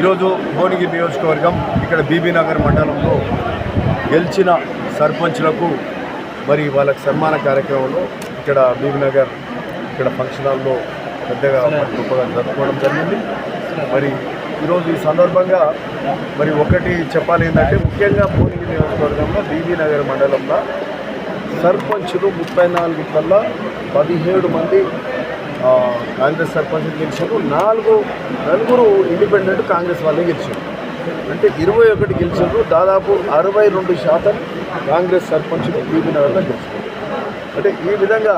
ఈరోజు భువనగిరి నియోజకవర్గం ఇక్కడ బీబీ నగర్ మండలంలో గెలిచిన సర్పంచ్లకు మరి వాళ్ళకి సన్మాన కార్యక్రమంలో ఇక్కడ బీబీ నగర్ ఇక్కడ ఫంక్షన్ హాల్లో పెద్దగా గొప్పగా జరుపుకోవడం జరిగింది. మరి ఈరోజు ఈ సందర్భంగా మరి ఒకటి చెప్పాలి ఏంటంటే ముఖ్యంగా భువనగిరి నియోజకవర్గంలో బీబీ నగర్ మండలంలో సర్పంచులు ముప్పై నాలుగు కల్లా పదిహేడు మంది కాంగ్రెస్ సర్పంచ్ గెలిచారు. నాలుగు నలుగురు ఇండిపెండెంట్ కాంగ్రెస్ వాళ్ళే గెలిచారు. అంటే ఇరవై ఒకటి గెలిచారు. దాదాపు అరవై రెండు శాతం కాంగ్రెస్ సర్పంచులు బీబీ నగర్లో గెలిచారు అంటే ఈ విధంగా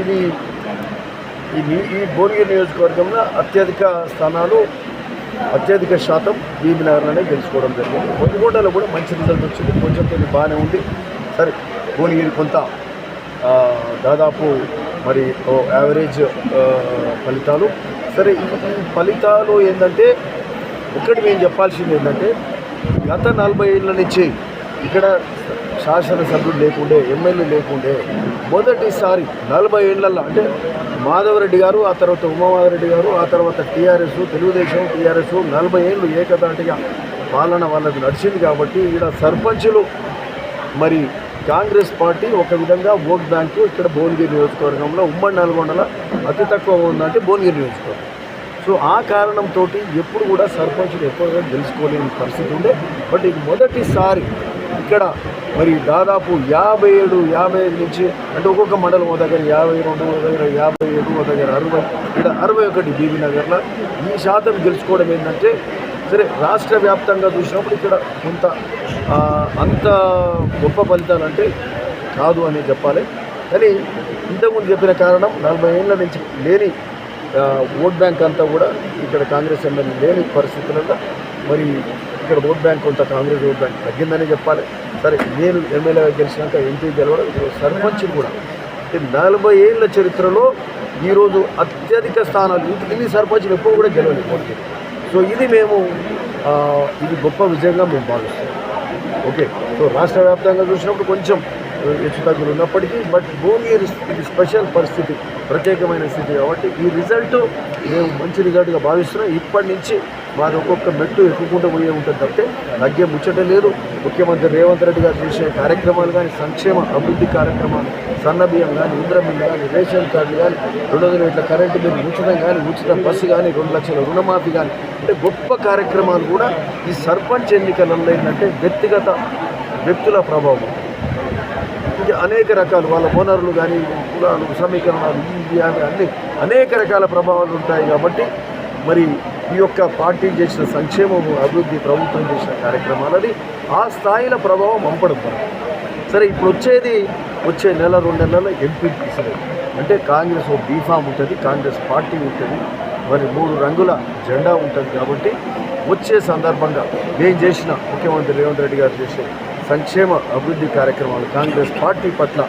ఇది ఈ ఈ భువనగిరి నియోజకవర్గంలో అత్యధిక స్థానాలు అత్యధిక శాతం బీబీ నగర్లోనే గెలుచుకోవడం జరిగింది. కొద్దిగూడలో కూడా మంచి రిజల్ట్ వచ్చింది. కొంచెం కొన్ని బాగానే ఉంది. సరే భువనగిరి కొంత దాదాపు మరి ఓ యావరేజ్ ఫలితాలు. సరే ఈ ఫలితాలు ఏంటంటే ఒకటి మేము చెప్పాల్సింది ఏంటంటే గత నలభై ఏళ్ళ నుంచి ఇక్కడ శాసనసభ్యులు లేకుండే ఎమ్మెల్యే లేకుండే మొదటిసారి నలభై ఏళ్ళల్లో అంటే మాధవరెడ్డి గారు ఆ తర్వాత ఉమామాధవరెడ్డి గారు ఆ తర్వాత టీఆర్ఎస్ తెలుగుదేశం టీఆర్ఎస్ నలభై ఏళ్ళు ఏకదాటిగా పాలన వాళ్ళకి నడిచింది కాబట్టి ఇక్కడ సర్పంచులు మరి కాంగ్రెస్ పార్టీ ఒక విధంగా ఓట్ బ్యాంకు ఇక్కడ భువనగిరి నియోజకవర్గంలో ఉమ్మడి నల్గొండలో అతి తక్కువ ఉందంటే భువనగిరి నియోజకవర్గం. సో ఆ కారణంతో ఎప్పుడు కూడా సర్పంచులు ఎక్కువగా గెలుచుకోలేని పరిస్థితి ఉండే బట్ ఇది మొదటిసారి ఇక్కడ మరి దాదాపు యాభై ఏడు యాభై ఐదు నుంచి అంటే ఒక్కొక్క మండలం ఓ దగ్గర యాభై రెండు ఓ దగ్గర యాభై ఏడు ఓ దగ్గర అరవై ఇక్కడ అరవై ఒకటి బీబీ నగర్లో ఈ శాతం గెలుచుకోవడం ఏంటంటే సరే రాష్ట్ర వ్యాప్తంగా చూసినప్పుడు ఇక్కడ కొంత అంత గొప్ప ఫలితాలు అంటే కాదు అని చెప్పాలి. కానీ ఇంతకుముందు చెప్పిన కారణం నలభై ఏళ్ళ నుంచి లేని ఓట్ బ్యాంక్ అంతా కూడా ఇక్కడ కాంగ్రెస్ ఎమ్మెల్యే లేని పరిస్థితులలో మరి ఇక్కడ ఓట్ బ్యాంక్ కొంత కాంగ్రెస్ ఓట్ బ్యాంక్ తగ్గిందని చెప్పాలి. సరే నేను ఎమ్మెల్యేగా గెలిచినాక ఎంపీ గెలవడం సర్పంచ్ కూడా. నలభై ఏళ్ళ చరిత్రలో ఈరోజు అత్యధిక స్థానాలు ఇన్ని సర్పంచ్లు ఎప్పుడు కూడా గెలవలేదు. సో ఇది మేము ఇది గొప్ప విజయంగా మేము భావిస్తాం. ఓకే సో రాష్ట్ర వ్యాప్తంగా చూసినప్పుడు కొంచెం హెచ్చుతగ్గులు ఉన్నప్పటికీ బట్ భువనగిరి ఇది స్పెషల్ పరిస్థితి ప్రత్యేకమైన స్థితి కాబట్టి ఈ రిజల్ట్ మేము మంచి రిజల్ట్గా భావిస్తున్నాం. ఇప్పటి నుంచి మాది ఒక్కొక్క మెట్టు ఎక్కుకుంటూ పోయే ఉంటుంది తప్పితే తగ్గే ముచ్చట లేదు. ముఖ్యమంత్రి రేవంత్ రెడ్డి గారు చేసే కార్యక్రమాలు కానీ సంక్షేమ అభివృద్ధి కార్యక్రమాలు సన్నబియ్యం కానీ ఇంద్రమిల్లు కానీ రేషన్ కార్డు కానీ రెండు వందల ఇట్ల కరెంటు బిల్లు ఉచితం కానీ ఉచిత బస్సు కానీ రెండు లక్షల రుణమాఫీ కానీ అంటే గొప్ప కార్యక్రమాలు కూడా ఈ సర్పంచ్ ఎన్నికలలో ఏంటంటే వ్యక్తిగత వ్యక్తుల ప్రభావం. ఇంకా అనేక రకాలు వాళ్ళ ఓనర్లు కానీ కులాలు సమీకరణాలు ఇవి అవి అన్ని అనేక రకాల ప్రభావాలు ఉంటాయి కాబట్టి మరి ఈ యొక్క పార్టీ చేసిన సంక్షేమము అభివృద్ధి ప్రభుత్వం చేసిన కార్యక్రమాలని ఆ స్థాయిల ప్రభావం పంపడుతుంది సరే ఇప్పుడు వచ్చేది వచ్చే నెల రెండు నెలల ఎంపీ అంటే కాంగ్రెస్ ఓ బీఫామ్ ఉంటుంది కాంగ్రెస్ పార్టీ ఉంటుంది మరి మూడు రంగుల జెండా ఉంటుంది కాబట్టి వచ్చే సందర్భంగా నేను చేసిన ముఖ్యమంత్రి రేవంత్ రెడ్డి గారు చేసే సంక్షేమ అభివృద్ధి కార్యక్రమాలు కాంగ్రెస్ పార్టీ పట్ల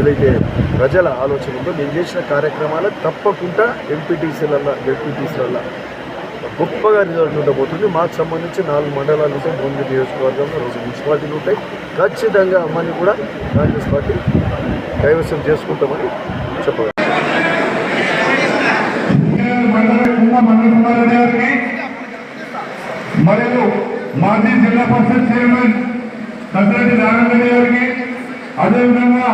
ఏదైతే ప్రజల ఆలోచన ఉందో నేను చేసిన కార్యక్రమాలు తప్పకుండా ఎంపీటీసీలల్లో జడ్పీటీసీలల్లో గొప్పగా రిజల్ట్ ఉండబోతుంది. మాకు సంబంధించి నాలుగు మండలాలు ఉంటాయి. భువనగిరి నియోజకవర్గంలో రెండు మున్సిపాలిటీలు ఉంటాయి. ఖచ్చితంగా అమ్మని కూడా కాంగ్రెస్ పార్టీ కైవసం చేసుకుంటామని చెప్పగలం మరియు మాజీ జిల్లా పరిషత్ చైర్మన్ కసిరెడ్డి నారాయణ గారికి అదేవిధంగా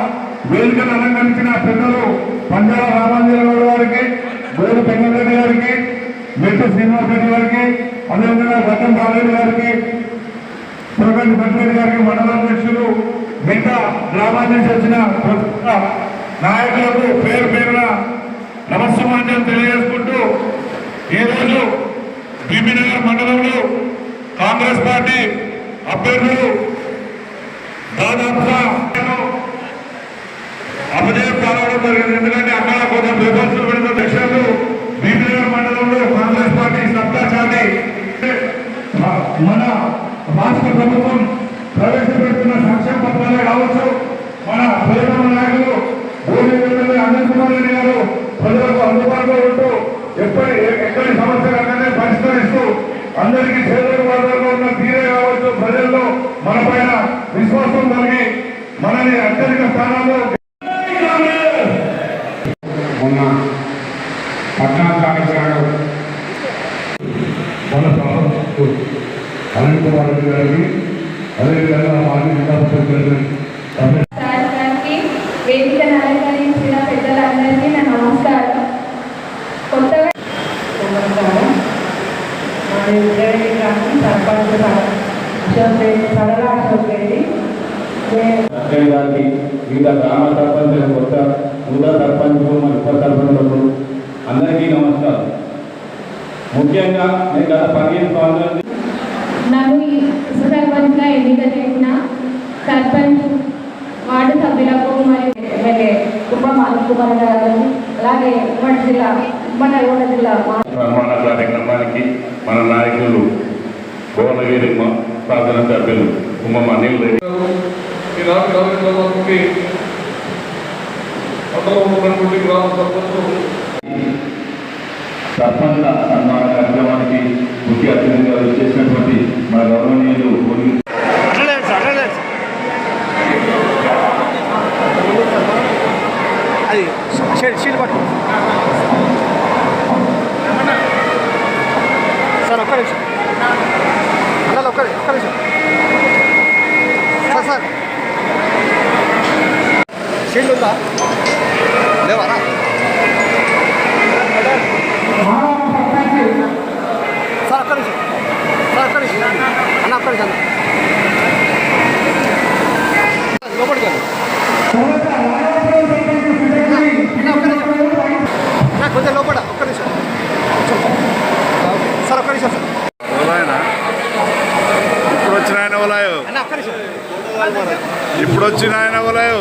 వేదికను అలంకరించిన పెద్దలు పంజాల రామాంజీరావు గారికి గోరు పెంగరెడ్డి గారికి మెట్టు శ్రీనివాస్ రెడ్డి గారికి అదేవిధంగా రతన్ బాలరెడ్డి గారికి సురగండి వెంకటరెడ్డి గారికి మండలాధ్యక్షులు మిగతా గ్రామాల నుంచి వచ్చిన ప్రస్తుత నాయకులకు పేరు పేరున నమస్సమాన్యం తెలియజేసుకుంటూ ఈరోజు భీమినగర్ మండలంలో కాంగ్రెస్ పార్టీ అభ్యర్థులు దాదాపుగా అపజయం పాల్గొనడం జరిగింది. ఎందుకంటే అక్కడ కొంచెం విమర్శలు పెడుతున్న విషయాలు బీబీనగర్ మండలంలో కాంగ్రెస్ పార్టీ సత్తా చాటి మన రాష్ట్ర ప్రభుత్వం ప్రవేశపెడుతున్న సంక్షేమ పథకాలే కావచ్చు. మన ప్రేమ నాయకులు భూమి అనంత కుమార్ రెడ్డి గారు ప్రజలకు అందుబాటులో ఉంటూ ఎప్పటి ఎక్కడి సమస్య కన్నా పరిష్కరిస్తూ అందరికీ చేదోడు వాదనలో ఉన్న తీరే కావచ్చు ప్రజల్లో. అత్యధిక స్థానాల్లో మొన్న పద్నాలుగు తారీఖు నాడు మన సభకు అనిల్ కుమార్ రెడ్డి గారికి అదేవిధంగా మాజీ జిల్లా పరిషత్ ప్రెసిడెంట్ రమేష్ రాష్ట్రానికి వేదికను అలంకరించిన పెద్దలందరికీ నా నమస్కారం కొత్తగా నమస్కారం మాది ఉదయగిరి గ్రామం సర్పంచ్ అశోక్ రెడ్డి సరళ అశోక్ రెడ్డి నే- అక్షయ్ గారికి వివిధ గ్రామ సర్పంచులు కొత్త నూతన సర్పంచులు మరి ఉప సర్పంచులకు అందరికీ నమస్కారం. ముఖ్యంగా నేను గత పదిహేను సంవత్సరాల నన్ను ఈ సర్పంచ్గా ఎన్నిక చేసిన సర్పంచ్ వార్డు సభ్యులకు మరియు ఎమ్మెల్యే కుమార్ గారు అలాగే ఉమ్మడి జిల్లా ఉమ్మడి నల్గొండ జిల్లా కార్యక్రమానికి మన నాయకులు భువనగిరి శాసన సభ్యులు కుమ్మ అనిల్ రెడ్డి ఈనాటి కార్యక్రమానికి ఉన్నటువంటి గ్రామ సర్పంచులు సర్పంచ్ సన్మాన కార్యక్రమానికి ముఖ్య అతిథిగా వచ్చేసినటువంటి మన గౌరవనీయులు అది షీల్ పట్టు సార్ ఒక్క నిమిషం. అన్న ఒక్క ఒక్క నిమిషం. Sir sir. షీల్డ్ ఉందా? లేవా? సార్ నిమిషం. సార్ నిమిషం. అన్న లోపలికి వెళ్ళి. అన్న నా కొంచెం లోపల ఒక్క నిమిషం. సార్ ఒక్క నిమిషం సార్. ఇప్పుడు వచ్చిన ఆయన ఇప్పుడు వచ్చిన ఆయన ఓలాయో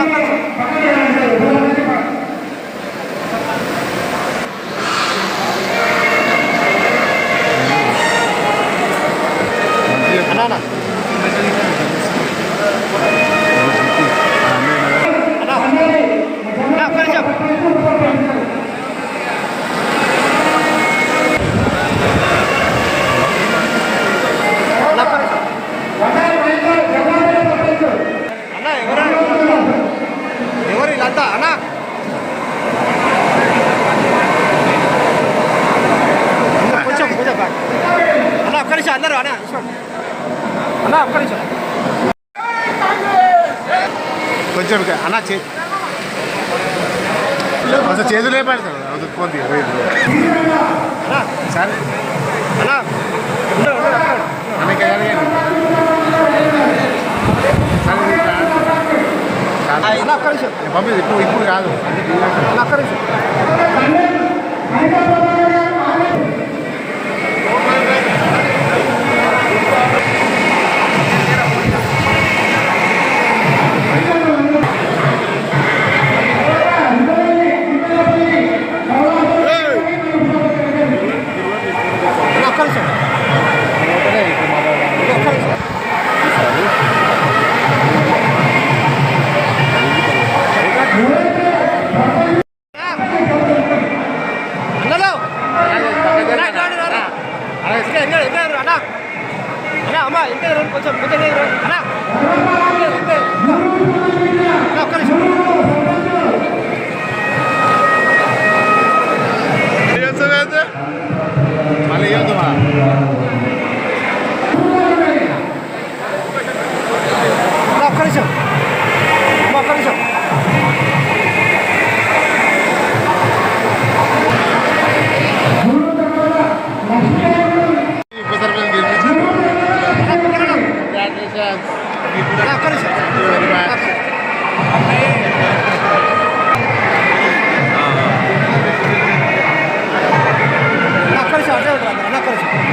అన్న అన్న అన్న అన్న ఒక్క నిమిషం అన్న ఒక్క నిమిషం అన్న ఎవరా ఎవరు వీళ్ళంతా అన్న అన్న, కొంచెం కొంచెం బ్యాక్ అన్న ఒక్క నిమిషం అందరూ అన్న. అన్న ఒక్క నిమిషం. కొంచెం అన్న చే కొంచెం చేతులు లేపాడు సార్ పోతే అన్న సరే. అన్న ఉండు, ఉండు, అక్కడ. అన్న ఇంకా ఎలాగండి అన్న ఒక్క నిమిషం. పంపింది ఇప్పుడు ఇప్పుడు కాదు. అన్న una cosa.